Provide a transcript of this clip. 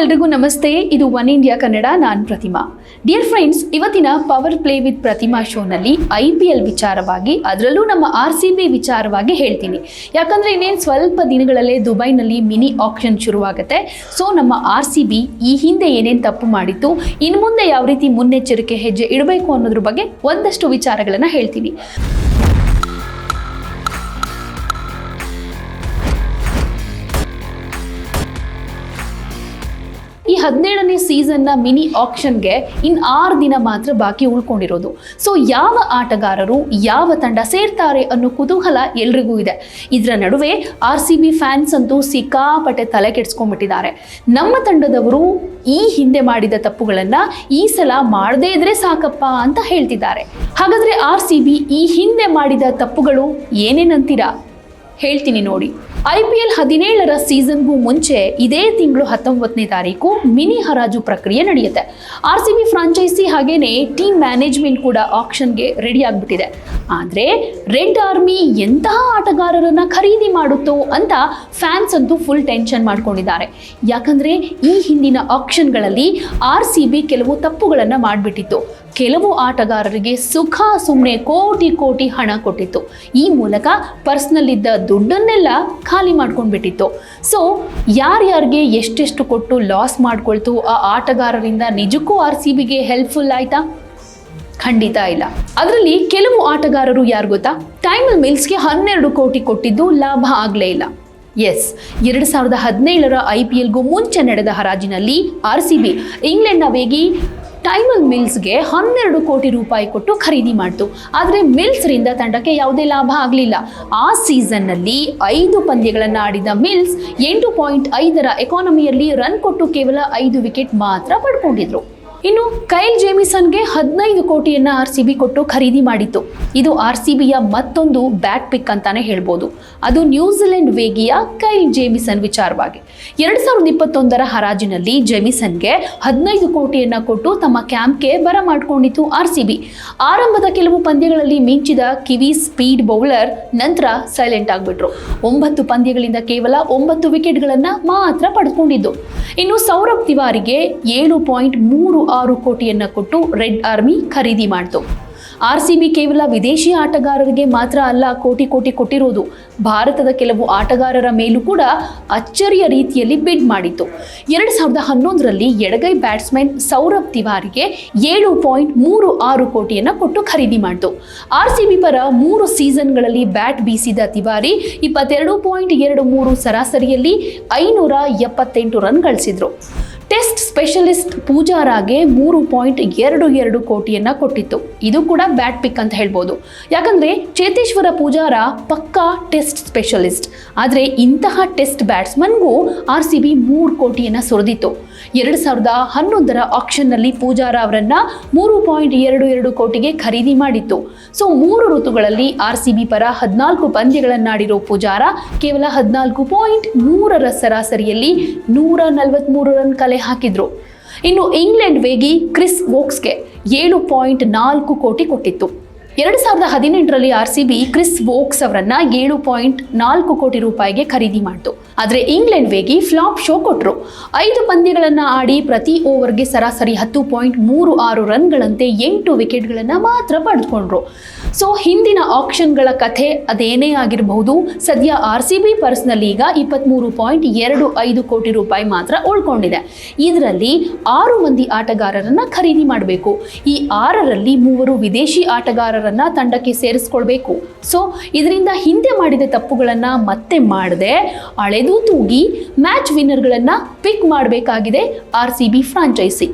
ಎಲ್ರಿಗೂ ನಮಸ್ತೆ. ಇದು ಒನ್ ಇಂಡಿಯಾ ಕನ್ನಡ, ನಾನು ಪ್ರತಿಮಾ. ಡಿಯರ್ ಫ್ರೆಂಡ್ಸ್ ಇವತ್ತಿನ ಪವರ್ ಪ್ಲೇ ವಿತ್ ಪ್ರತಿಮಾ ಶೋನಲ್ಲಿ ಐ ಪಿ ಎಲ್ ವಿಚಾರವಾಗಿ, ಅದರಲ್ಲೂ ನಮ್ಮ ಆರ್ ಸಿ ಬಿ ವಿಚಾರವಾಗಿ ಹೇಳ್ತೀನಿ. ಯಾಕಂದ್ರೆ ಇನ್ನೇನು ಸ್ವಲ್ಪ ದಿನಗಳಲ್ಲೇ ದುಬೈನಲ್ಲಿ ಮಿನಿ ಆಕ್ಷನ್ ಶುರುವಾಗುತ್ತೆ. ಸೊ ನಮ್ಮ ಆರ್ ಸಿ ಬಿ ಈ ಹಿಂದೆ ಏನೇನು ತಪ್ಪು ಮಾಡಿತ್ತು, ಇನ್ನು ಮುಂದೆ ಯಾವ ರೀತಿ ಮುನ್ನೆಚ್ಚರಿಕೆ ಹೆಜ್ಜೆ ಇಡಬೇಕು ಅನ್ನೋದ್ರ ಬಗ್ಗೆ ಒಂದಷ್ಟು ವಿಚಾರಗಳನ್ನು ಹೇಳ್ತೀನಿ. ಹದಿನೇಳನೇ ಸೀಸನ್ನ ಮಿನಿ ಆಕ್ಷನ್ಗೆ ಇನ್ನು ಆರು ದಿನ ಮಾತ್ರ ಬಾಕಿ ಉಳ್ಕೊಂಡಿರೋದು. ಸೊ ಯಾವ ಆಟಗಾರರು ಯಾವ ತಂಡ ಸೇರ್ತಾರೆ ಅನ್ನೋ ಕುತೂಹಲ ಎಲ್ರಿಗೂ ಇದೆ. ಇದರ ನಡುವೆ ಆರ್ ಸಿ ಬಿ ಫ್ಯಾನ್ಸ್ ಅಂತೂ ಸಿಕ್ಕಾಪಟ್ಟೆ ತಲೆ ಕೆಡಿಸ್ಕೊಂಡ್ಬಿಟ್ಟಿದ್ದಾರೆ. ನಮ್ಮ ತಂಡದವರು ಈ ಹಿಂದೆ ಮಾಡಿದ ತಪ್ಪುಗಳನ್ನು ಈ ಸಲ ಮಾಡದೇ ಇದ್ರೆ ಸಾಕಪ್ಪ ಅಂತ ಹೇಳ್ತಿದ್ದಾರೆ. ಹಾಗಾದ್ರೆ ಆರ್ ಸಿ ಬಿ ಈ ಹಿಂದೆ ಮಾಡಿದ ತಪ್ಪುಗಳು ಏನೇನಂತೀರಾ? ಹೇಳ್ತೀನಿ ನೋಡಿ. ಐ ಪಿ ಎಲ್ ಹದಿನೇಳರ ಸೀಸನ್ಗೂ ಮುಂಚೆ ಇದೇ ತಿಂಗಳು ಹತ್ತೊಂಬತ್ತನೇ ತಾರೀಕು ಮಿನಿ ಹರಾಜು ಪ್ರಕ್ರಿಯೆ ನಡೆಯುತ್ತೆ. ಆರ್ ಸಿ ಬಿ ಫ್ರಾಂಚೈಸಿ ಹಾಗೇನೆ ಟೀಮ್ ಮ್ಯಾನೇಜ್ಮೆಂಟ್ ಕೂಡ ಆಕ್ಷನ್ಗೆ ರೆಡಿ ಆಗಿಬಿಟ್ಟಿದೆ. ಆದರೆ ರೆಡ್ ಆರ್ಮಿ ಎಂತಹ ಆಟಗಾರರನ್ನ ಖರೀದಿ ಮಾಡುತ್ತೋ ಅಂತ ಫ್ಯಾನ್ಸ್ ಅಂತೂ ಫುಲ್ ಟೆನ್ಷನ್ ಮಾಡ್ಕೊಂಡಿದ್ದಾರೆ. ಯಾಕಂದ್ರೆ ಈ ಹಿಂದಿನ ಆಕ್ಷನ್ಗಳಲ್ಲಿ ಆರ್ ಸಿ ಬಿ ಕೆಲವು ತಪ್ಪುಗಳನ್ನು ಮಾಡಿಬಿಟ್ಟಿತ್ತು. ಕೆಲವು ಆಟಗಾರರಿಗೆ ಸುಖ ಸುಮ್ಮನೆ ಕೋಟಿ ಕೋಟಿ ಹಣ ಕೊಟ್ಟಿತ್ತು. ಈ ಮೂಲಕ ಪರ್ಸ್ನಲ್ಲಿದ್ದ ದುಡ್ಡನ್ನೆಲ್ಲ ಖಾಲಿ ಮಾಡ್ಕೊಂಡ್ಬಿಟ್ಟಿತ್ತು. ಸೊ ಯಾರ್ಯಾರಿಗೆ ಎಷ್ಟೆಷ್ಟು ಕೊಟ್ಟು ಲಾಸ್ ಮಾಡ್ಕೊಳ್ತು ಆ ಆಟಗಾರರಿಂದ ನಿಜಕ್ಕೂ ಆರ್ ಸಿ ಬಿಗೆ ಹೆಲ್ಪ್ಫುಲ್ ಆಯ್ತಾ? ಖಂಡಿತ ಇಲ್ಲ. ಅದರಲ್ಲಿ ಕೆಲವು ಆಟಗಾರರು ಯಾರು ಗೊತ್ತಾ? ಟೈಮಲ್ ಮಿಲ್ಸ್ಗೆ ಹನ್ನೆರಡು ಕೋಟಿ ಕೊಟ್ಟಿದ್ದು ಲಾಭ ಆಗಲೇ ಇಲ್ಲ. ಎಸ್ ಎರಡು ಸಾವಿರದ ಹದಿನೇಳರ ಐ ಪಿ ಎಲ್ಗೂ ಮುಂಚೆ ನಡೆದ ಹರಾಜಿನಲ್ಲಿ ಆರ್ ಸಿ ಬಿ ಇಂಗ್ಲೆಂಡ್ನ ವೇಗಿ ಟೈಮಲ್ ಮಿಲ್ಸ್ಗೆ ಹನ್ನೆರಡು ಕೋಟಿ ರೂಪಾಯಿ ಕೊಟ್ಟು ಖರೀದಿ ಮಾಡಿತು. ಆದರೆ ಮಿಲ್ಸ್ರಿಂದ ತಂಡಕ್ಕೆ ಯಾವುದೇ ಲಾಭ ಆಗಲಿಲ್ಲ. ಆ ಸೀಸನ್ನಲ್ಲಿ ಐದು ಪಂದ್ಯಗಳನ್ನು ಆಡಿದ ಮಿಲ್ಸ್ ಎಂಟು ಪಾಯಿಂಟ್ ಐದರ ಎಕಾನಮಿಯಲ್ಲಿ ರನ್ ಕೊಟ್ಟು ಕೇವಲ ಐದು ವಿಕೆಟ್ ಮಾತ್ರ ಪಡ್ಕೊಂಡಿದ್ರು. ಇನ್ನು ಕೈಲ್ ಜೇಮಿಸನ್ಗೆ ಹದಿನೈದು ಕೋಟಿಯನ್ನ ಆರ್ ಸಿ ಬಿ ಕೊಟ್ಟು ಖರೀದಿ ಮಾಡಿತ್ತು. ಇದು ಆರ್ ಸಿ ಬಿಯ ಮತ್ತೊಂದು ಬ್ಯಾಟ್ ಪಿಕ್ ಅಂತಾನೆ ಹೇಳ್ಬೋದು. ಅದು ನ್ಯೂಜಿಲೆಂಡ್ ವೇಗಿಯ ಕೈಲ್ ಜೇಮಿಸನ್ ವಿಚಾರವಾಗಿ. ಎರಡ್ ಸಾವಿರದ ಇಪ್ಪತ್ತೊಂದರ ಹರಾಜಿನಲ್ಲಿ ಜೇಮಿಸನ್ಗೆ ಹದಿನೈದು ಕೋಟಿಯನ್ನ ಕೊಟ್ಟು ತಮ್ಮ ಕ್ಯಾಂಪ್ಗೆ ಬರ ಮಾಡಿಕೊಂಡಿತ್ತು ಆರ್ ಸಿ ಬಿ ಆರಂಭದ ಕೆಲವು ಪಂದ್ಯಗಳಲ್ಲಿ ಮಿಂಚಿದ ಕಿವಿ ಸ್ಪೀಡ್ ಬೌಲರ್ ನಂತರ ಸೈಲೆಂಟ್ ಆಗಿಬಿಟ್ರು. ಒಂಬತ್ತು ಪಂದ್ಯಗಳಿಂದ ಕೇವಲ ಒಂಬತ್ತು ವಿಕೆಟ್ಗಳನ್ನು ಮಾತ್ರ ಪಡ್ಕೊಂಡಿದ್ದು. ಇನ್ನು ಸೌರಭ್ ತಿವಾರಿಗೆ ಏಳು ಪಾಯಿಂಟ್ ಮೂರು ಆರು ಕೋಟಿಯನ್ನ ಕೊಟ್ಟು ರೆಡ್ ಆರ್ಮಿ ಖರೀದಿ ಮಾಡಿತು. ಆರ್ ಸಿ ಕೇವಲ ವಿದೇಶಿ ಆಟಗಾರರಿಗೆ ಮಾತ್ರ ಅಲ್ಲ, ಕೋಟಿ ಕೋಟಿ ಕೊಟ್ಟಿರೋದು. ಭಾರತದ ಕೆಲವು ಆಟಗಾರರ ಮೇಲೂ ಕೂಡ ಅಚ್ಚರಿಯ ರೀತಿಯಲ್ಲಿ ಬಿಡ್ ಮಾಡಿತ್ತು. ಎರಡು ಸಾವಿರದ ಹನ್ನೊಂದರಲ್ಲಿ ಎಡಗೈ ಬ್ಯಾಟ್ಸ್ಮನ್ ಸೌರಭ್ ತಿವಾರಿಗೆ ಏಳು ಪಾಯಿಂಟ್ ಮೂರು ಆರು ಕೋಟಿಯನ್ನು ಕೊಟ್ಟು ಖರೀದಿ ಮಾಡಿತು. ಆರ್ ಸಿ ಬಿ ಪರ ಮೂರು ಸೀಸನ್ಗಳಲ್ಲಿ ಬ್ಯಾಟ್ ಬೀಸಿದ ತಿವಾರಿ ಇಪ್ಪತ್ತೆರಡು ಪಾಯಿಂಟ್ ಎರಡು ಮೂರು ಸರಾಸರಿಯಲ್ಲಿ ಐನೂರ ಎಪ್ಪತ್ತೆಂಟು ರನ್ ಗಳಿಸಿದ್ರು. ಸ್ಪೆಷಲಿಸ್ಟ್ ಪೂಜಾರಾಗೆ ಮೂರು ಪಾಯಿಂಟ್ ಎರಡು ಎರಡು ಕೋಟಿಯನ್ನ ಕೊಟ್ಟಿತ್ತು. ಇದು ಕೂಡ ಬ್ಯಾಟ್ ಪಿಕ್ ಅಂತ ಹೇಳ್ಬೋದು. ಯಾಕಂದ್ರೆ ಚೇತೇಶ್ವರ ಪೂಜಾರ ಪಕ್ಕಾ ಟೆಸ್ಟ್ ಸ್ಪೆಷಲಿಸ್ಟ್. ಆದರೆ ಇಂತಹ ಟೆಸ್ಟ್ ಬ್ಯಾಟ್ಸ್ಮನ್ಗೂ ಆರ್ ಸಿ ಬಿ ಮೂರು ಕೋಟಿಯನ್ನ ಸುರಿದಿತ್ತು. ಎರಡು ಸಾವಿರದ ಹನ್ನೊಂದರ ಆಕ್ಷನ್ನಲ್ಲಿ ಪೂಜಾರ ಅವರನ್ನ ಮೂರು ಪಾಯಿಂಟ್ ಎರಡು ಎರಡು ಕೋಟಿಗೆ ಖರೀದಿ ಮಾಡಿತ್ತು. ಸೊ ಮೂರು ಋತುಗಳಲ್ಲಿ ಆರ್ ಸಿ ಬಿ ಪರ ಹದಿನಾಲ್ಕು ಪಂದ್ಯಗಳನ್ನಾಡಿರೋ ಪೂಜಾರ ಕೇವಲ ಹದಿನಾಲ್ಕು ಪಾಯಿಂಟ್ ಮೂರರ ಸರಾಸರಿಯಲ್ಲಿ ನೂರ ನಲವತ್ತ್ಮೂರು ರನ್ ಕಲೆ ಹಾಕಿದ್ರು. ಇನ್ನು ಇಂಗ್ಲೆಂಡ್ ವೇಗಿ ಕ್ರಿಸ್ ವೋಕ್ಸ್ಗೆ ಏಳು ಪಾಯಿಂಟ್ ನಾಲ್ಕು ಕೋಟಿ ಕೊಟ್ಟಿತ್ತು. ಎರಡು ಸಾವಿರದ ಹದಿನೆಂಟರಲ್ಲಿ R C B Chris Woakes ಅವರನ್ನ ಏಳು ಪಾಯಿಂಟ್ ನಾಲ್ಕು ಕೋಟಿ ರೂಪಾಯಿಗೆ ಖರೀದಿ ಮಾಡಿತು. ಆದರೆ ಇಂಗ್ಲೆಂಡ್ ವೇಗಿ ಫ್ಲಾಪ್ ಶೋ ಕೊಟ್ಟರು ಐದು ಪಂದ್ಯಗಳನ್ನು ಆಡಿ ಪ್ರತಿ ಓವರ್ಗೆ ಸರಾಸರಿ ಹತ್ತು ಪಾಯಿಂಟ್ ಮೂರು ಆರು ರನ್ಗಳಂತೆ ಎಂಟು ವಿಕೆಟ್ಗಳನ್ನು ಮಾತ್ರ ಪಡೆದುಕೊಂಡ್ರು. ಸೊ ಹಿಂದಿನ ಆಕ್ಷನ್ಗಳ ಕಥೆ ಅದೇನೇ ಆಗಿರಬಹುದು? ಸದ್ಯ ಆರ್ ಸಿ ಬಿ ಪರ್ಸ್ನಲ್ಲಿ ಈಗ ಇಪ್ಪತ್ತ್ಮೂರು ಪಾಯಿಂಟ್ ಎರಡು ಐದು ಕೋಟಿ ರೂಪಾಯಿ ಮಾತ್ರ ಉಳ್ಕೊಂಡಿದೆ. ಇದರಲ್ಲಿ ಆರು ಮಂದಿ ಆಟಗಾರರನ್ನು ಖರೀದಿ ಮಾಡಬೇಕು. ಈ ಆರರಲ್ಲಿ ಮೂವರು ವಿದೇಶಿ ಆಟಗಾರರನ್ನು ತಂಡಕ್ಕೆ ಸೇರಿಸ್ಕೊಳ್ಬೇಕು. ಸೊ ಇದರಿಂದ ಹಿಂದೆ ಮಾಡಿದ ತಪ್ಪುಗಳನ್ನು ಮತ್ತೆ ಮಾಡದೆ, ಅಳೆದು ತೂಗಿ ಮ್ಯಾಚ್ ವಿನ್ನರ್ಗಳನ್ನು ಪಿಕ್ ಮಾಡಬೇಕಾಗಿದೆ ಆರ್ ಸಿ ಬಿ ಫ್ರಾಂಚೈಸಿ